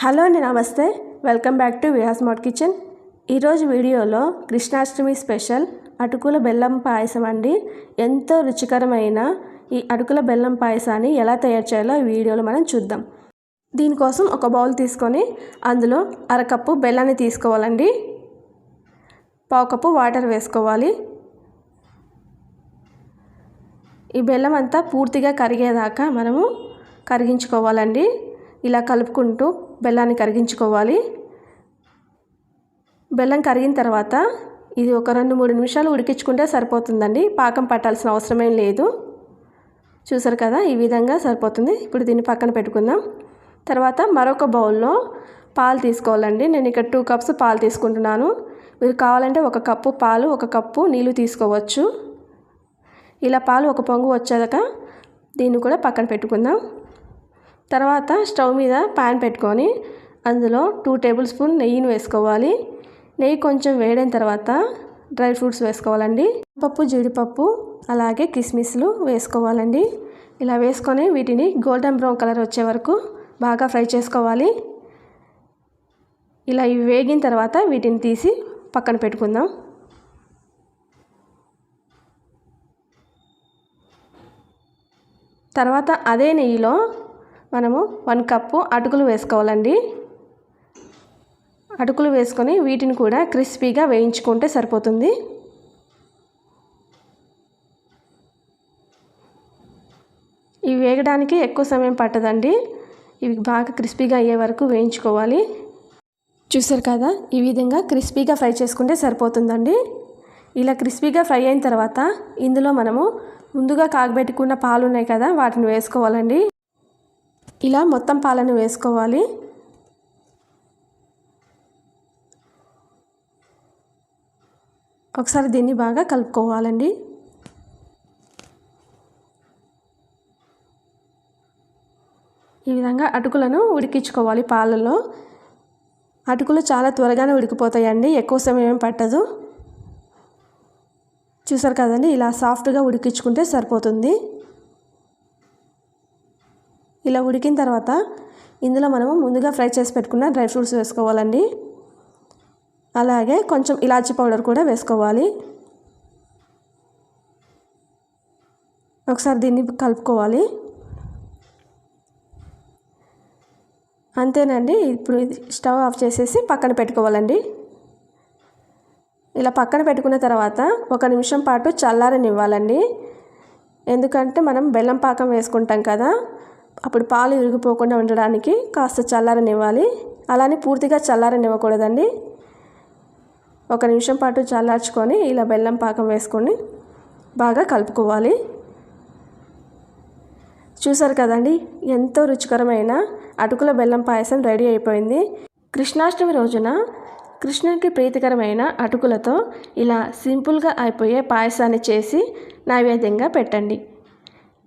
Hello అండి నమస్తే. Welcome back to Vihas Mote kitchen. ఈరోజు వీడియోలో కృష్ణాష్టమి స్పెషల్ అటుకుల బెల్లం పాయసం అండి. ఎంతో రుచికరమైన ఈ అటుకుల బెల్లం పాయసాన్ని ఎలా తయారు చేయాలో ఈ వీడియోలో మనం చూద్దాం. దీనికోసం ఒక బౌల్ తీసుకొని అందులో అరకప్పు బెల్లాన్ని తీసుకోవాలండి. పావు కప్పు వాటర్ వేసుకోవాలి. ఈ బెల్లం అంతా పూర్తిగా కరిగేదాకా మనము కరిగించుకోవాలండి. ఇలా కలుపుకుంటూ బెల్లాన్ని కరిగించుకోవాలి. బెల్లం కరిగిన తర్వాత ఇది ఒక రెండు మూడు నిమిషాలు ఉడికించుకుంటే సరిపోతుందండి. పాకం పట్టాల్సిన అవసరమేం లేదు. చూసారు కదా ఈ విధంగా సరిపోతుంది. ఇప్పుడు దీన్ని పక్కన పెట్టుకుందాం. తర్వాత మరొక బౌల్లో పాలు తీసుకోవాలండి. నేను ఇక్కడ టూ కప్స్ పాలు తీసుకుంటున్నాను. మీరు కావాలంటే ఒక కప్పు పాలు ఒక కప్పు నీళ్ళు తీసుకోవచ్చు. ఇలా పాలు ఒక పొంగు వచ్చాక దీన్ని కూడా పక్కన పెట్టుకుందాం. తర్వాత స్టవ్ మీద ప్యాన్ పెట్టుకొని అందులో టూ టేబుల్ స్పూన్ నెయ్యిని వేసుకోవాలి. నెయ్యి కొంచెం వేడైన తర్వాత డ్రై ఫ్రూట్స్ వేసుకోవాలండి. పప్పు జీడిపప్పు అలాగే కిస్మిస్లు వేసుకోవాలండి. ఇలా వేసుకొని వీటిని గోల్డెన్ బ్రౌన్ కలర్ వచ్చే వరకు బాగా ఫ్రై చేసుకోవాలి. ఇలా ఇవి వేగిన తర్వాత వీటిని తీసి పక్కన పెట్టుకుందాం. తర్వాత అదే నెయ్యిలో మనము వన్ కప్పు అటుకులు వేసుకోవాలండి. అటుకులు వేసుకొని వీటిని కూడా క్రిస్పీగా వేయించుకుంటే సరిపోతుంది. ఇవి వేగడానికి ఎక్కువ సమయం పట్టదండి. ఇవి బాగా క్రిస్పీగా అయ్యే వరకు వేయించుకోవాలి. చూసారు కదా ఈ విధంగా క్రిస్పీగా ఫ్రై చేసుకుంటే సరిపోతుందండి. ఇలా క్రిస్పీగా ఫ్రై అయిన తర్వాత ఇందులో మనము ముందుగా కాగబెట్టుకున్న పాలు ఉన్నాయి కదా వాటిని వేసుకోవాలండి. ఇలా మొత్తం పాలను వేసుకోవాలి. ఒకసారి దీన్ని బాగా కలుపుకోవాలండి. ఈ విధంగా అటుకులను ఉడికించుకోవాలి పాలలో అటుకులు చాలా త్వరగానే ఉడికిపోతాయండి ఎక్కువ సమయం పట్టదు. చూసారు కదండి ఇలా సాఫ్ట్గా ఉడికించుకుంటే సరిపోతుంది. ఇలా ఉడికిన తర్వాత ఇందులో మనము ముందుగా ఫ్రై చేసి పెట్టుకున్న డ్రై ఫ్రూట్స్ వేసుకోవాలండి. అలాగే కొంచెం ఇలాచీ పౌడర్ కూడా వేసుకోవాలి. ఒకసారి దీన్ని కలుపుకోవాలి. అంతేనండి ఇప్పుడు స్టవ్ ఆఫ్ చేసేసి పక్కన పెట్టుకోవాలండి. ఇలా పక్కన పెట్టుకున్న తర్వాత ఒక నిమిషం పాటు చల్లారనివ్వాలండి. ఎందుకంటే మనం బెల్లం పాకం వేసుకుంటాం కదా అప్పుడు పాలు విరిగిపోకుండా ఉండడానికి కాస్త చల్లారనివ్వాలి. అలానే పూర్తిగా చల్లారనివ్వకూడదండి. ఒక నిమిషం పాటు చల్లార్చుకొని ఇలా బెల్లం పాకం వేసుకొని బాగా కలుపుకోవాలి. చూసారు కదండి ఎంతో రుచికరమైన అటుకుల బెల్లం పాయసం రెడీ అయిపోయింది. కృష్ణాష్టమి రోజున కృష్ణునికి ప్రీతికరమైన అటుకులతో ఇలా సింపుల్గా అయిపోయే పాయసాన్ని చేసి నైవేద్యంగా పెట్టండి.